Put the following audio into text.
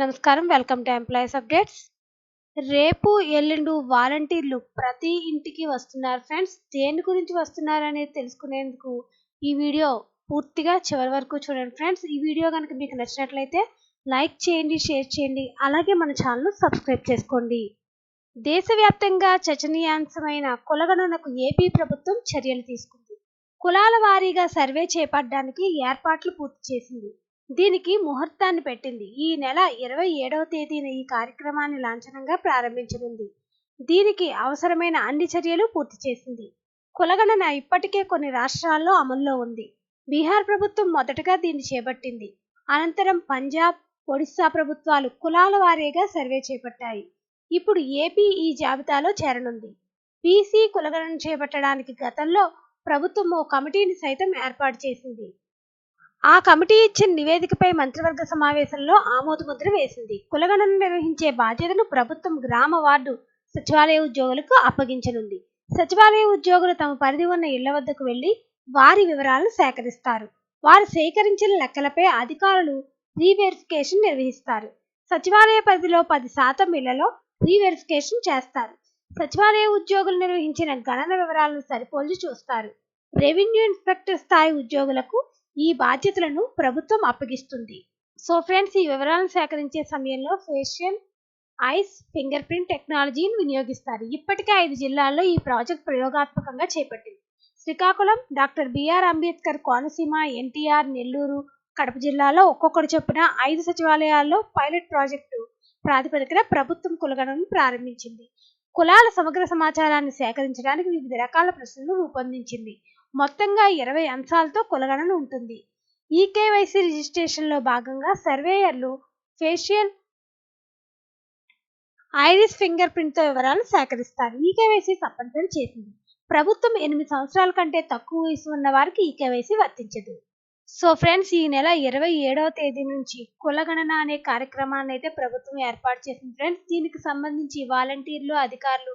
నమస్కారం. Welcome to employees updates. రేపు ఎల్లుండు వాలంటీర్లు ప్రతి ఇంటికి వస్తున్నారు ఫ్రెండ్స్. దేని గురించి వస్తున్నారు అనేది తెలుసుకునేందుకు ఈ వీడియో పూర్తిగా చివరి వరకు చూడండి ఫ్రెండ్స్. ఈ వీడియో కనుక మీకు నచ్చినట్లయితే లైక్ చేయండి షేర్ చేయండి అలాగే మన ఛానల్ను సబ్స్క్రైబ్ చేసుకోండి. దేశవ్యాప్తంగా చర్చనీయాంశమైన కులగణనకు ఏపీ ప్రభుత్వం చర్యలు తీసుకుంది. కులాల వారీగా సర్వే చేపట్టడానికి ఏర్పాట్లు పూర్తి చేసింది. దీనికి ముహూర్తాన్ని పెట్టింది. ఈ నెల ఇరవై ఏడవ తేదీన ఈ కార్యక్రమాన్ని లాంఛనంగా ప్రారంభించనుంది. దీనికి అవసరమైన అన్ని చర్యలు పూర్తి చేసింది. కులగణన ఇప్పటికే కొన్ని రాష్ట్రాల్లో అమల్లో ఉంది. బీహార్ ప్రభుత్వం మొదటగా దీన్ని చేపట్టింది. అనంతరం పంజాబ్ ఒడిశా ప్రభుత్వాలు కులాల వారీగా సర్వే చేపట్టాయి. ఇప్పుడు ఏపీ ఈ జాబితాలో చేరనుంది. బీసీ కులగణన చేపట్టడానికి గతంలో ప్రభుత్వం ఓ కమిటీని సైతం ఏర్పాటు చేసింది. ఆ కమిటీ ఇచ్చిన నివేదికపై మంత్రివర్గ సమావేశంలో ఆమోదముద్ర వేసింది. కులగణన నిర్వహించే బాధ్యతను ప్రభుత్వం గ్రామ వార్డు సచివాలయ ఉద్యోగులకు అప్పగించనుంది. సచివాలయ ఉద్యోగులు తమ పరిధి ఉన్న ఇళ్ళ వద్దకు వెళ్ళి వారి వివరాలను సేకరిస్తారు. వారు సేకరించిన లెక్కలపై అధికారులు రీవెరిఫికేషన్ నిర్వహిస్తారు. సచివాలయ పరిధిలో పది శాతం ఇళ్ళలో రీవెరిఫికేషన్ చేస్తారు. సచివాలయ ఉద్యోగులు నిర్వహించిన గణన వివరాలను సరిపోల్చి చూస్తారు. రెవెన్యూ ఇన్స్పెక్టర్ స్థాయి ఉద్యోగులకు ఈ బాధ్యతలను ప్రభుత్వం అప్పగిస్తుంది. సో ఫ్రెండ్స్ ఈ వివరాలను సేకరించే సమయంలో ఫేషియల్ ఐస్ ఫింగర్ ప్రింట్ టెక్నాలజీని వినియోగిస్తారు. ఇప్పటికే ఐదు జిల్లాల్లో ఈ ప్రాజెక్ట్ ప్రయోగాత్మకంగా చేపట్టింది. Srikakulam doctor BR Ambedkar Konaseema NTR Nellore Kadapa జిల్లాలో ఒక్కొక్కటి చొప్పున ఐదు సచివాలయాల్లో పైలట్ ప్రాజెక్టు ప్రాతిపదికన ప్రభుత్వం కులగణను ప్రారంభించింది. కులాల సమగ్ర సమాచారాన్ని సేకరించడానికి వివిధ రకాల ప్రశ్నలు రూపొందించింది. మొత్తంగా ఇరవై అంశాలతో కులగణన ఉంటుంది. ఈకేవైసీ రిజిస్ట్రేషన్లో భాగంగా సర్వేయర్లు ఫేషియల్ ఐరిస్ ఫింగర్ ప్రింట్తో వివరాలు సేకరిస్తారు. ఈకేవైసీ తప్పనిసరి చేసింది. ప్రభుత్వం ఎనిమిది సంవత్సరాల కంటే తక్కువ వయసు ఉన్న వారికి ఈకేవైసీ వర్తించదు. సో ఫ్రెండ్స్ ఈ నెల ఇరవై ఏడవ తేదీ నుంచి కులగణన అనే కార్యక్రమాన్ని అయితే ప్రభుత్వం ఏర్పాటు చేసింది. ఫ్రెండ్స్ దీనికి సంబంధించి వాలంటీర్లు అధికారులు